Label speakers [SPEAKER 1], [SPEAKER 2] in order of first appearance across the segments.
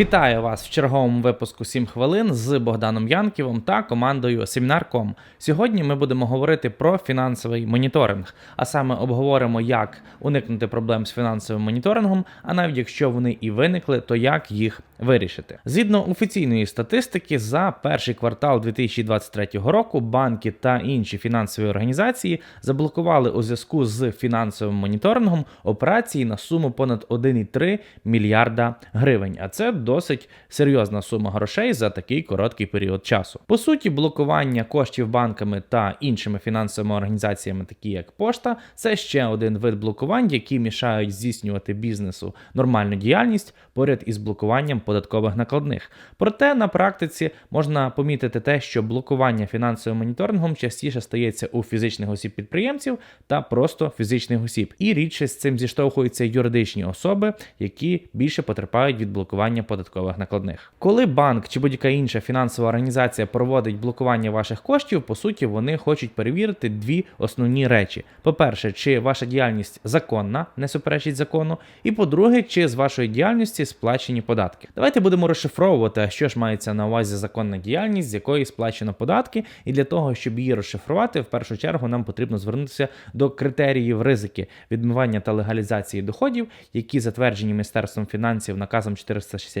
[SPEAKER 1] Вітаю вас в черговому випуску 7 хвилин з Богданом Янківом та командою Семінар.com. Сьогодні ми будемо говорити про фінансовий моніторинг, а саме обговоримо, як уникнути проблем з фінансовим моніторингом, а навіть якщо вони і виникли, то як їх вирішити. Згідно офіційної статистики, за перший квартал 2023 року банки та інші фінансові організації заблокували у зв'язку з фінансовим моніторингом операції на суму понад 1,3 мільярда гривень. А це досить серйозна сума грошей за такий короткий період часу. По суті, блокування коштів банками та іншими фінансовими організаціями, такі як пошта, це ще один вид блокувань, які мішають здійснювати бізнесу нормальну діяльність поряд із блокуванням податкових накладних. Проте на практиці можна помітити те, що блокування фінансовим моніторингом частіше стається у фізичних осіб підприємців та просто фізичних осіб. І рідше з цим зіштовхуються юридичні особи, які більше потерпають від блокування податкових накладних. Коли банк чи будь-яка інша фінансова організація проводить блокування ваших коштів, по суті, вони хочуть перевірити дві основні речі: по-перше, чи ваша діяльність законна, не суперечить закону, і по-друге, чи з вашої діяльності сплачені податки. Давайте будемо розшифровувати, що ж мається на увазі законна діяльність, з якої сплачено податки, і для того, щоб її розшифрувати, в першу чергу нам потрібно звернутися до критеріїв ризики відмивання та легалізації доходів, які затверджені Міністерством фінансів наказом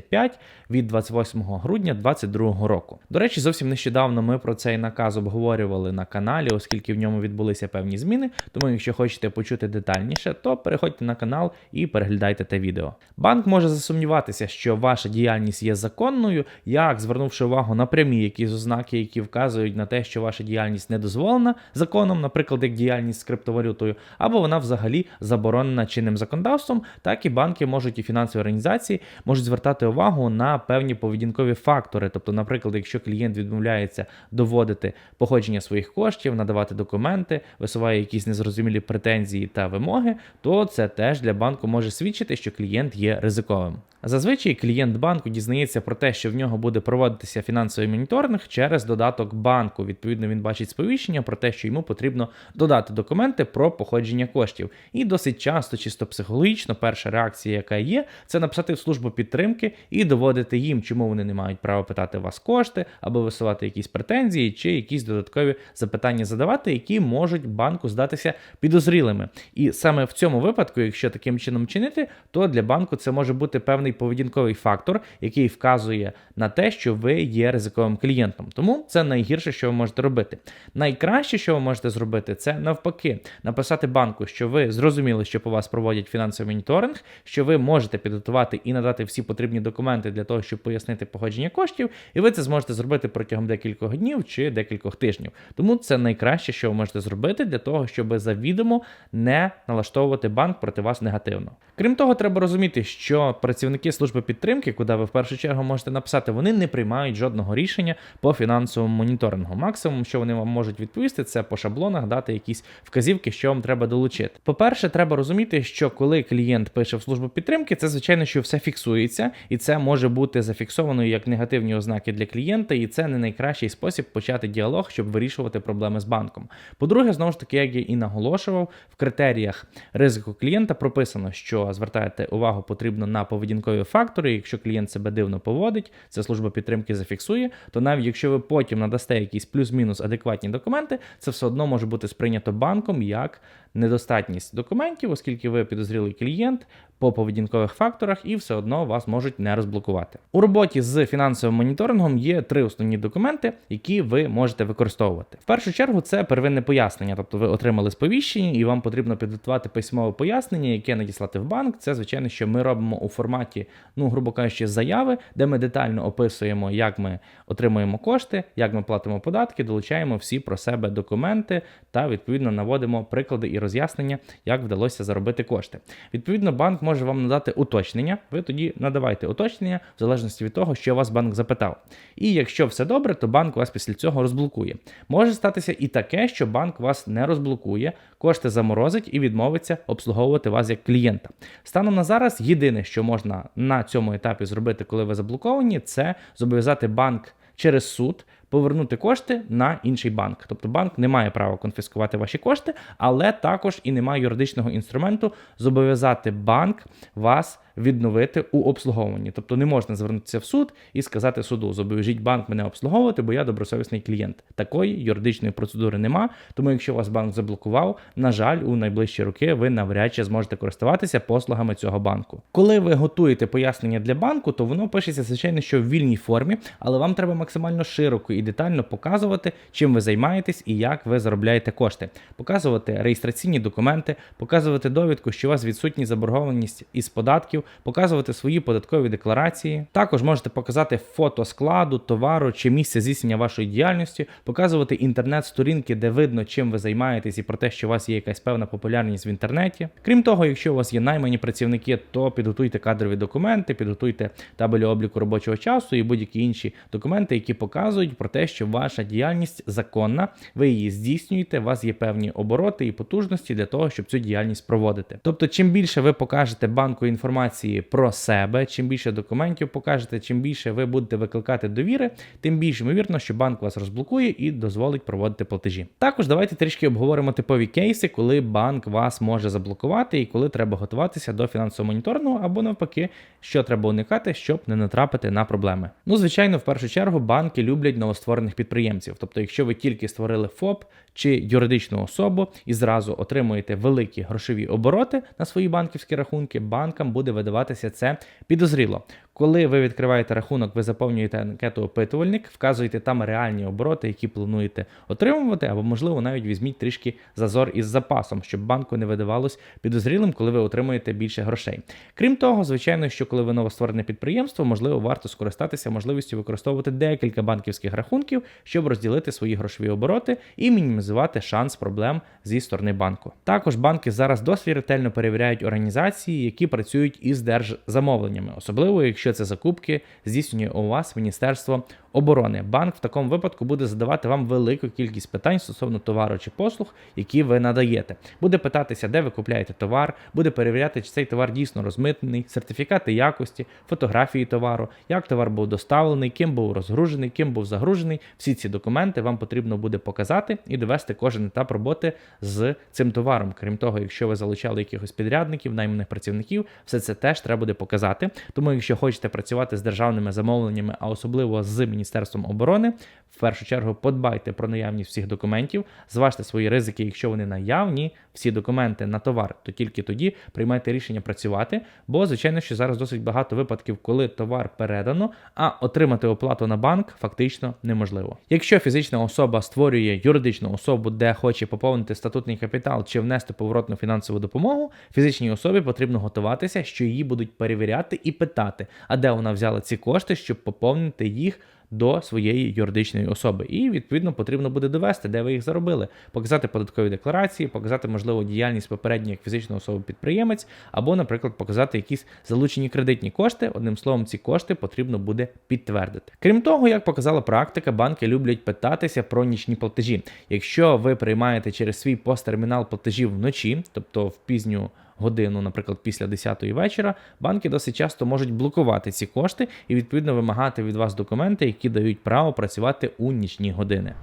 [SPEAKER 1] 465 від 28 грудня 2022 року. До речі, зовсім нещодавно ми про цей наказ обговорювали на каналі, оскільки в ньому відбулися певні зміни. Тому, якщо хочете почути детальніше, то переходьте на канал і переглядайте те відео. Банк може засумніватися, що ваша діяльність є законною, як звернувши увагу на прямі якісь ознаки, які вказують на те, що ваша діяльність не дозволена законом, наприклад, як діяльність з криптовалютою, або вона взагалі заборонена чинним законодавством, так і банки можуть і фінансові організації можуть звертати увагу на певні поведінкові фактори. Тобто, наприклад, якщо клієнт відмовляється доводити походження своїх коштів, надавати документи, висуває якісь незрозумілі претензії та вимоги, то це теж для банку може свідчити, що клієнт є ризиковим. Зазвичай клієнт банку дізнається про те, що в нього буде проводитися фінансовий моніторинг через додаток банку. Відповідно, він бачить сповіщення про те, що йому потрібно додати документи про походження коштів. І досить часто, чисто психологічно, перша реакція, яка є, це написати в службу підтримки і доводити їм, чому вони не мають права питати вас кошти, або висувати якісь претензії, чи якісь додаткові запитання задавати, які можуть банку здатися підозрілими. І саме в цьому випадку, якщо таким чином чинити, то для банку це може бути певний поведінковий фактор, який вказує на те, що ви є ризиковим клієнтом. Тому це найгірше, що ви можете робити. Найкраще, що ви можете зробити, це навпаки, написати банку, що ви зрозуміли, що по вас проводять фінансовий моніторинг, що ви можете підготувати і надати всі потрібні документи для того, щоб пояснити походження коштів, і ви це зможете зробити протягом декількох днів чи декількох тижнів. Тому це найкраще, що ви можете зробити для того, щоб завідомо не налаштовувати банк проти вас негативно. Крім того, треба розуміти, що працівники служби підтримки, куди ви в першу чергу можете написати, вони не приймають жодного рішення по фінансовому моніторингу. Максимум, що вони вам можуть відповісти, це по шаблонах дати якісь вказівки, що вам треба долучити. По-перше, треба розуміти, що коли клієнт пише в службу підтримки, це звичайно, що все фіксується, і це може бути зафіксовано як негативні ознаки для клієнта, і це не найкращий спосіб почати діалог, щоб вирішувати проблеми з банком. По-друге, знову ж таки, як я і наголошував, в критеріях ризику клієнта прописано, що звертаєте увагу потрібно на поведінкові фактори. Якщо клієнт себе дивно поводить, це служба підтримки зафіксує, то навіть якщо ви потім надасте якісь плюс-мінус адекватні документи, це все одно може бути сприйнято банком як недостатність документів, оскільки ви підозрілий клієнт по поведінкових факторах, і все одно вас можуть не розблокувати. У роботі з фінансовим моніторингом є три основні документи, які ви можете використовувати. В першу чергу це первинне пояснення, тобто ви отримали сповіщення, і вам потрібно підготувати письмове пояснення, яке надіслати в банк. Це звичайно, що ми робимо у форматі, ну грубо кажучи, заяви, де ми детально описуємо, як ми отримуємо кошти, як ми платимо податки, долучаємо всі про себе документи та відповідно наводимо приклади і роз'яснення, як вдалося заробити кошти. Відповідно, банк може вам надати уточнення. Ви тоді надавайте уточнення в залежності від того, що вас банк запитав. І якщо все добре, то банк вас після цього розблокує. Може статися і таке, що банк вас не розблокує, кошти заморозить і відмовиться обслуговувати вас як клієнта. Станом на зараз, єдине, що можна на цьому етапі зробити, коли ви заблоковані, це зобов'язати банк через суд повернути кошти на інший банк. Тобто банк не має права конфіскувати ваші кошти, але також і немає юридичного інструменту зобов'язати банк вас відновити у обслуговуванні. Тобто не можна звернутися в суд і сказати суду: зобов'яжіть банк мене обслуговувати, бо я добросовісний клієнт. Такої юридичної процедури нема. Тому, якщо вас банк заблокував, на жаль, у найближчі роки ви навряд чи зможете користуватися послугами цього банку. Коли ви готуєте пояснення для банку, то воно пишеться звичайно, що в вільній формі, але вам треба максимально широко і детально показувати, чим ви займаєтесь і як ви заробляєте кошти, показувати реєстраційні документи, показувати довідку, що у вас відсутні заборгованість із податків, показувати свої податкові декларації. Також можете показати фото складу, товару чи місця здійснення вашої діяльності, показувати інтернет-сторінки, де видно, чим ви займаєтесь, і про те, що у вас є якась певна популярність в інтернеті. Крім того, якщо у вас є наймані працівники, то підготуйте кадрові документи, підготуйте табелі обліку робочого часу і будь-які інші документи, які показують про те, що ваша діяльність законна, ви її здійснюєте, у вас є певні обороти і потужності для того, щоб цю діяльність проводити. Тобто, чим більше ви покажете банку інформації про себе, чим більше документів покажете, чим більше ви будете викликати довіри, тим більш ймовірно, що банк вас розблокує і дозволить проводити платежі. Також давайте трішки обговоримо типові кейси, коли банк вас може заблокувати і коли треба готуватися до фінансового моніторингу, або навпаки, що треба уникати, щоб не натрапити на проблеми. Ну, звичайно, в першу чергу банки люблять новостворених підприємців. Тобто, якщо ви тільки створили ФОП чи юридичну особу і зразу отримуєте великі грошові обороти на свої банківські рахунки, банкам буде видаватися це підозріло. Коли ви відкриваєте рахунок, ви заповнюєте анкету опитувальник, вказуєте там реальні обороти, які плануєте отримувати, або, можливо, навіть візьміть трішки зазор із запасом, щоб банку не видавалось підозрілим, коли ви отримуєте більше грошей. Крім того, звичайно, що коли ви новостворене підприємство, можливо, варто скористатися можливістю використовувати декілька банківських рахунків, щоб розділити свої грошові обороти і мінімізувати шанс проблем зі сторони банку. Також банки зараз досить ретельно перевіряють організації, які працюють із держзамовленнями, особливо якщо це закупки здійснює у вас Міністерство оборони. Банк в такому випадку буде задавати вам велику кількість питань стосовно товару чи послуг, які ви надаєте. Буде питатися, де ви купляєте товар, буде перевіряти, чи цей товар дійсно розмитнений, сертифікати якості, фотографії товару, як товар був доставлений, ким був розгружений, ким був загружений. Всі ці документи вам потрібно буде показати і довести кожен етап роботи з цим товаром. Крім того, якщо ви залучали якихось підрядників, найманих працівників, все це теж треба буде показати. Тому, якщо хочете працювати з державними замовленнями, а особливо з Міністерством оборони, в першу чергу подбайте про наявність всіх документів, зважте свої ризики, якщо вони наявні, всі документи на товар, то тільки тоді приймайте рішення працювати. Бо, звичайно, що зараз досить багато випадків, коли товар передано, а отримати оплату на банк фактично неможливо. Якщо фізична особа створює юридичну особу, де хоче поповнити статутний капітал чи внести поворотну фінансову допомогу, фізичній особі потрібно готуватися, що її будуть перевіряти і питати, а де вона взяла ці кошти, щоб поповнити їх до своєї юридичної особи. І відповідно потрібно буде довести, де ви їх заробили, показати податкові декларації, показати, можливо, діяльність попередньої як фізичної особи підприємець, або, наприклад, показати якісь залучені кредитні кошти. Одним словом, ці кошти потрібно буде підтвердити. Крім того, як показала практика, банки люблять питатися про нічні платежі. Якщо ви приймаєте через свій посттермінал платежів вночі, тобто в пізню годину, наприклад, після 10 вечора, банки досить часто можуть блокувати ці кошти і відповідно вимагати від вас документи, які дають право працювати у нічні години.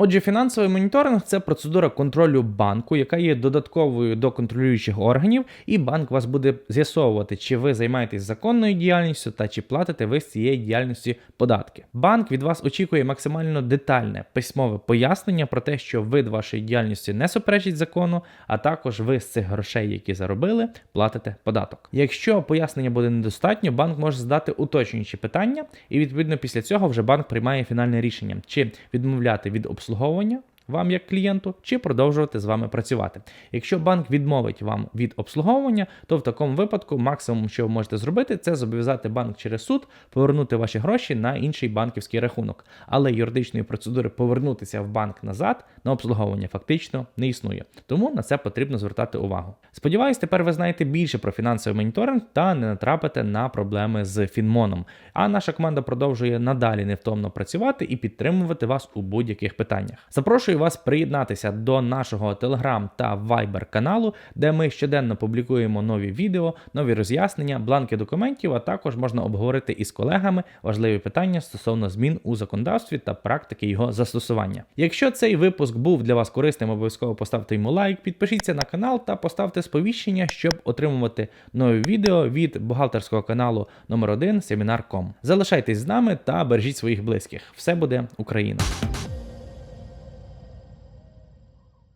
[SPEAKER 1] Отже, фінансовий моніторинг це процедура контролю банку, яка є додатковою до контролюючих органів, і банк вас буде з'ясовувати, чи ви займаєтесь законною діяльністю та чи платите ви з цієї діяльності податки. Банк від вас очікує максимально детальне письмове пояснення про те, що вид вашої діяльності не суперечить закону, а також ви з цих грошей, які заробили, платите податок. Якщо пояснення буде недостатньо, банк може задати уточнюючі питання, і відповідно після цього вже банк приймає фінальне рішення, чи відмовляти від обслуговування обслуговування вам як клієнту, чи продовжувати з вами працювати. Якщо банк відмовить вам від обслуговування, то в такому випадку максимум, що ви можете зробити, це зобов'язати банк через суд повернути ваші гроші на інший банківський рахунок. Але юридичної процедури повернутися в банк назад на обслуговування фактично не існує. Тому на це потрібно звертати увагу. Сподіваюсь, тепер ви знаєте більше про фінансовий моніторинг та не натрапите на проблеми з Фінмоном. А наша команда продовжує надалі невтомно працювати і підтримувати вас у будь-яких питаннях. Запрошую Запрошую вас приєднатися до нашого Telegram та Viber каналу, де ми щоденно публікуємо нові відео, нові роз'яснення, бланки документів, а також можна обговорити із колегами важливі питання стосовно змін у законодавстві та практики його застосування. Якщо цей випуск був для вас корисним, обов'язково поставте йому лайк, підпишіться на канал та поставте сповіщення, щоб отримувати нові відео від бухгалтерського каналу номер 1 Семінар.com. Залишайтесь з нами та бережіть своїх близьких. Все буде Україна!